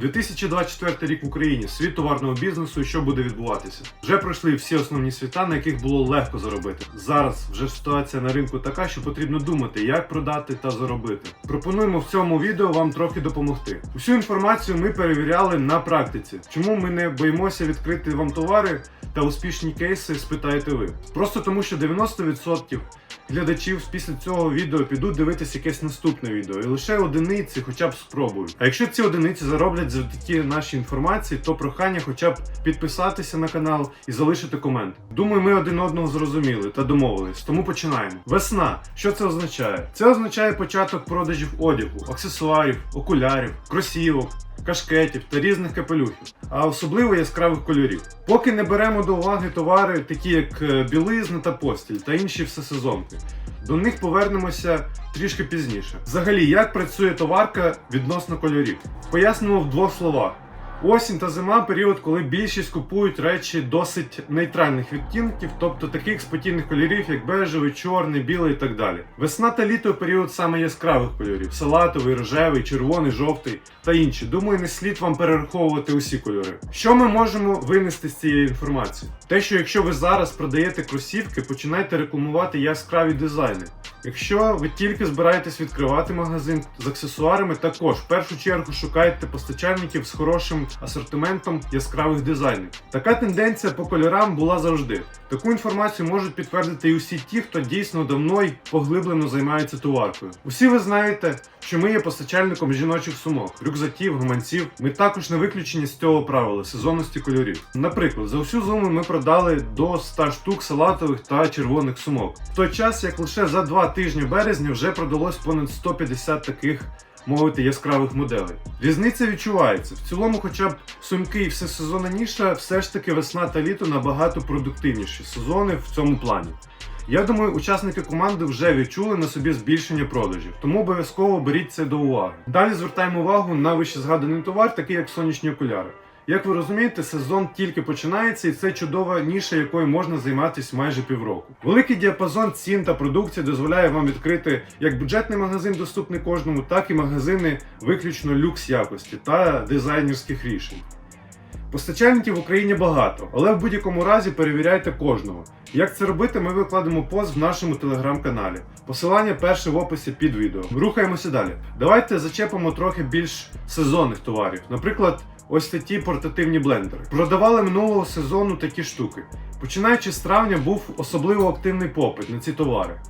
2024 рік в Україні світ товарного бізнесу що буде відбуватися. Вже пройшли всі основні світа, на яких було легко заробити. Зараз вже ситуація на ринку така, що потрібно думати, як продати та заробити. Пропонуємо в цьому відео вам трохи допомогти. Усю інформацію ми перевіряли на практиці. Чому ми не боїмося відкрити вам товари та успішні кейси, спитаєте ви. Просто тому, що 90% глядачів після цього відео підуть дивитися якесь наступне відео, і лише одиниці хоча б спробують. А якщо ці одиниці зароблять завдяки нашій інформації, то прохання хоча б підписатися на канал і залишити комент. Думаю, ми один одного зрозуміли та домовились, тому починаємо. Весна. Що це означає? Це означає початок продажів одягу, аксесуарів, окулярів, кросівок. Кашкетів та різних капелюхів, а особливо яскравих кольорів. Поки не беремо до уваги товари, такі як е, білизна та постіль та інші всесезонки. До них повернемося трішки пізніше. Взагалі, як працює товарка відносно кольорів? Пояснимо в двох словах. Осінь та зима період, коли більшість купують речі досить нейтральних відтінків, тобто таких спокійних кольорів, як бежевий, чорний, білий і так далі. Весна та літо період саме яскравих кольорів: салатовий, рожевий, червоний, жовтий та інші. Думаю, не слід вам перераховувати усі кольори. Що ми можемо винести з цієї інформації? Те, що якщо ви зараз продаєте кросівки, починайте рекламувати яскраві дизайни. Якщо ви тільки збираєтесь відкривати магазин з аксесуарами, також в першу чергу шукайте постачальників з хорошим асортиментом яскравих дизайнів. Така тенденція по кольорам була завжди. Таку інформацію можуть підтвердити і усі ті, хто дійсно давно й поглиблено займається товаркою. Усі ви знаєте, що ми є постачальником жіночих сумок, рюкзаків, гаманців. Ми також не виключені з цього правила сезонності кольорів. Наприклад, за всю зиму ми продали до 100 штук салатових та червоних сумок. В той час, як лише за два тижні березня вже продалось понад 150 таких. Мовити яскравих моделей. Різниця відчувається. В цілому, хоча б сумки і всесезонна ніша, все ж таки весна та літо набагато продуктивніші сезони в цьому плані. Я думаю, учасники команди вже відчули на собі збільшення продажів, тому обов'язково беріть це до уваги. Далі звертаємо увагу на вищезгаданий товар, такий як сонячні окуляри. Як ви розумієте, сезон тільки починається, і це чудова ніша, якою можна займатися майже півроку. Великий діапазон цін та продукції дозволяє вам відкрити як бюджетний магазин, доступний кожному, так і магазини виключно люкс якості та дизайнерських рішень. Постачальників в Україні багато, але в будь-якому разі перевіряйте кожного. Як це робити, ми викладемо пост в нашому телеграм-каналі. Посилання перше в описі під відео. Рухаємося далі. Давайте зачепимо трохи більш сезонних товарів. Наприклад, ось такі портативні блендери. Продавали минулого сезону такі штуки. Починаючи з травня був особливо активний попит на ці товари.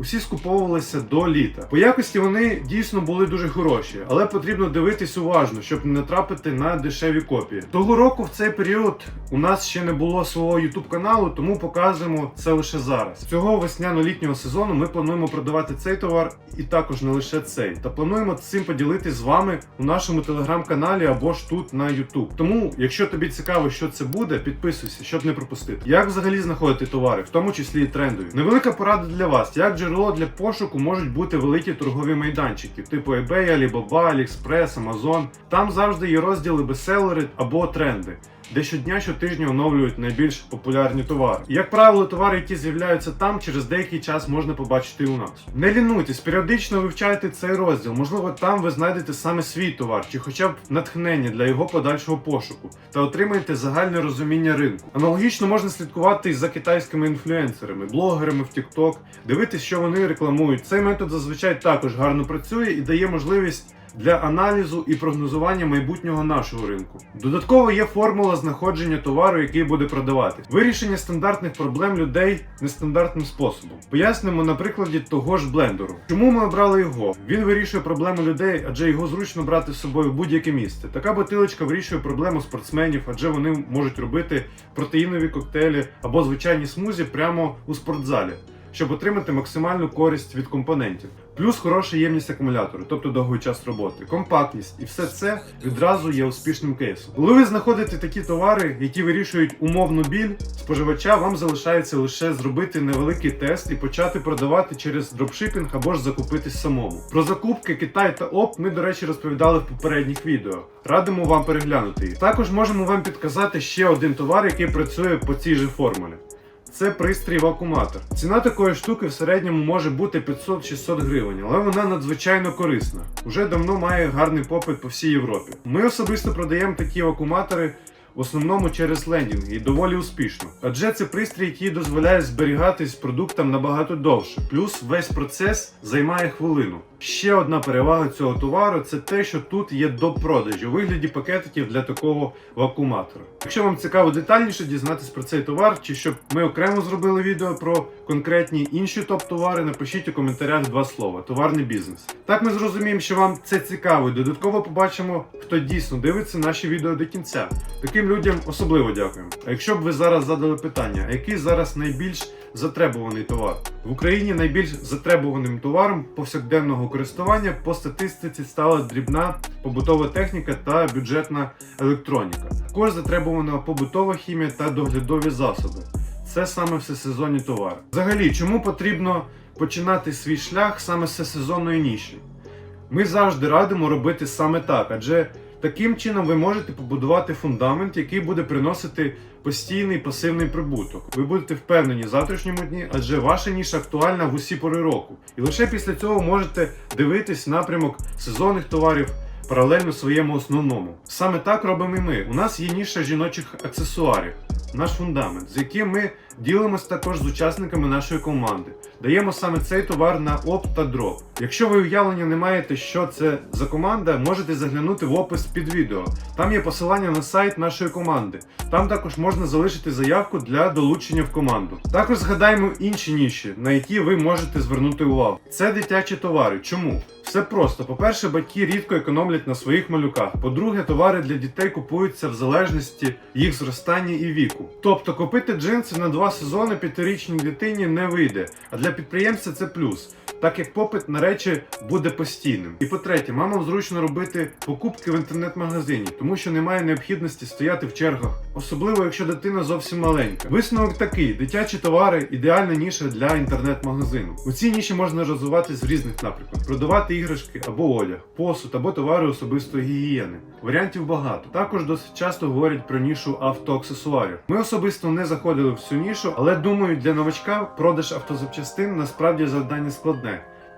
Усі скуповувалися до літа. По якості вони дійсно були дуже хороші, але потрібно дивитись уважно, щоб не натрапити на дешеві копії. Того року в цей період у нас ще не було свого YouTube каналу, тому показуємо це лише зараз. Цього весняно-літнього сезону ми плануємо продавати цей товар і також не лише цей. Та плануємо цим поділитись з вами у нашому телеграм-каналі або ж тут на YouTube. Тому, якщо тобі цікаво, що це буде, підписуйся, щоб не пропустити. Як взагалі знаходити товари, в тому числі і трендові. Невелика порада для вас, як джерело для пошуку можуть бути великі торгові майданчики, типу eBay, Alibaba, AliExpress, Amazon. Там завжди є розділи бестселери або тренди. Де щодня щотижня оновлюють найбільш популярні товари. Як правило, товари, які з'являються там, через деякий час можна побачити і у нас. Не лінуйтесь, періодично вивчайте цей розділ. Можливо, там ви знайдете саме свій товар, чи хоча б натхнення для його подальшого пошуку, та отримаєте загальне розуміння ринку. Аналогічно можна слідкувати і за китайськими інфлюенсерами, блогерами в TikTok, дивитись, що вони рекламують. Цей метод зазвичай також гарно працює і дає можливість для аналізу і прогнозування майбутнього нашого ринку. Додатково є формула знаходження товару, який буде продавати. Вирішення стандартних проблем людей нестандартним способом. Пояснимо на прикладі того ж блендеру. Чому ми обрали його? Він вирішує проблему людей, адже його зручно брати з собою в будь-яке місце. Така бутилочка вирішує проблему спортсменів, адже вони можуть робити протеїнові коктейлі або звичайні смузі прямо у спортзалі. Щоб отримати максимальну користь від компонентів, плюс хороша ємність акумулятору, тобто довгий час роботи, компактність і все це відразу є успішним кейсом. Коли ви знаходите такі товари, які вирішують умовну біль споживача, вам залишається лише зробити невеликий тест і почати продавати через дропшипінг або ж закупитись самому. Про закупки Китай та ОП ми, до речі, розповідали в попередніх відео. Радимо вам переглянути їх. Також можемо вам підказати ще один товар, який працює по цій же формулі. Це пристрій вакууматор. Ціна такої штуки в середньому може бути 500-600 гривень, але вона надзвичайно корисна. Уже давно має гарний попит по всій Європі. Ми особисто продаємо такі вакууматори в основному через лендінги і доволі успішно. Адже це пристрій, який дозволяє зберігатись продуктам набагато довше. Плюс весь процес займає хвилину. Ще одна перевага цього товару це те, що тут є допродажі у вигляді пакетиків для такого вакууматора. Якщо вам цікаво детальніше дізнатись про цей товар, чи щоб ми окремо зробили відео про конкретні інші топ-товари, напишіть у коментарях два слова товарний бізнес. Так ми зрозуміємо, що вам це цікаво, і додатково побачимо, хто дійсно дивиться наші відео до кінця. Таким людям особливо дякуємо. А якщо б ви зараз задали питання, який зараз найбільш затребуваний товар в Україні найбільш затребуваним товаром повсякденного користування по статистиці стала дрібна побутова техніка та бюджетна електроніка. Також затребувана побутова хімія та доглядові засоби. Це саме всесезонні товари. Взагалі, чому потрібно починати свій шлях саме з всесезонної ніші? Ми завжди радимо робити саме так, адже таким чином ви можете побудувати фундамент, який буде приносити постійний пасивний прибуток. Ви будете впевнені в завтрашньому дні, адже ваша ніша актуальна в усі пори року. І лише після цього можете дивитись напрямок сезонних товарів. Паралельно своєму основному. Саме так робимо і ми. У нас є ніша жіночих аксесуарів, наш фундамент, з яким ми ділимось також з учасниками нашої команди. Даємо саме цей товар на опт та дроп. Якщо ви уявлення не маєте, що це за команда, можете заглянути в опис під відео. Там є посилання на сайт нашої команди. Там також можна залишити заявку для долучення в команду. Також згадаємо інші ніші, на які ви можете звернути увагу. Це дитячі товари. Чому? Все просто. По-перше, батьки рідко економлять на своїх малюках. По-друге, товари для дітей купуються в залежності їх зростання і віку. Тобто купити джинси на два сезони п'ятирічній дитині не вийде. А для підприємця це плюс. Так як попит на речі буде постійним. І по-третє, мамам зручно робити покупки в інтернет-магазині, тому що немає необхідності стояти в чергах, особливо якщо дитина зовсім маленька. Висновок такий: дитячі товари ідеальна ніша для інтернет-магазину. У цій ніші можна розвиватись в різних напрямках, продавати іграшки або одяг, посуд або товари особистої гігієни. Варіантів багато. Також досить часто говорять про нішу автоаксесуарів. Ми особисто не заходили в цю нішу, але думаю, для новачка продаж автозапчастин насправді завдання складне.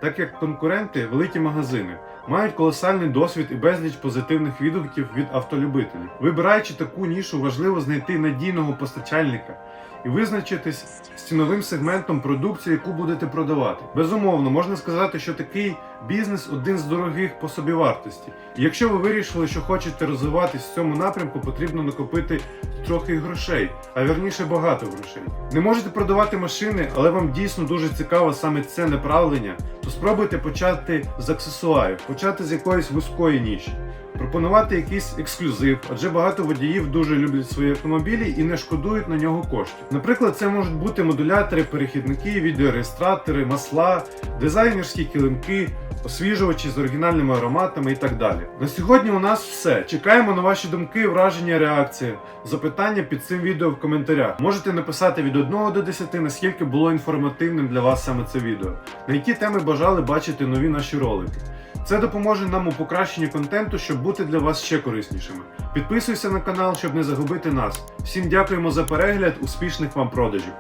Так як конкуренти, великі магазини, мають колосальний досвід і безліч позитивних відгуків від автолюбителів. Вибираючи таку нішу, важливо знайти надійного постачальника і визначитись з ціновим сегментом продукції, яку будете продавати. Безумовно, можна сказати, що такий бізнес один з дорогих по собівартості. І якщо ви вирішили, що хочете розвиватись в цьому напрямку, потрібно накопити трохи грошей, а вірніше багато грошей. Не можете продавати машини, але вам дійсно дуже цікаво саме це направлення, то спробуйте почати з аксесуарів, почати з якоїсь вузької ніші. Пропонувати якийсь ексклюзив, адже багато водіїв дуже люблять свої автомобілі і не шкодують на нього коштів. Наприклад, це можуть бути модулятори, перехідники, відеореєстратори, масла, дизайнерські килимки, освіжувачі з оригінальними ароматами і так далі. На сьогодні у нас все. Чекаємо на ваші думки, враження, реакції, запитання під цим відео в коментарях. Можете написати від 1 до 10, наскільки було інформативним для вас саме це відео, на які теми бажали бачити нові наші ролики. Це допоможе нам у покращенні контенту, щоб бути для вас ще кориснішими. Підписуйся на канал, щоб не загубити нас. Всім дякуємо за перегляд, успішних вам продажів!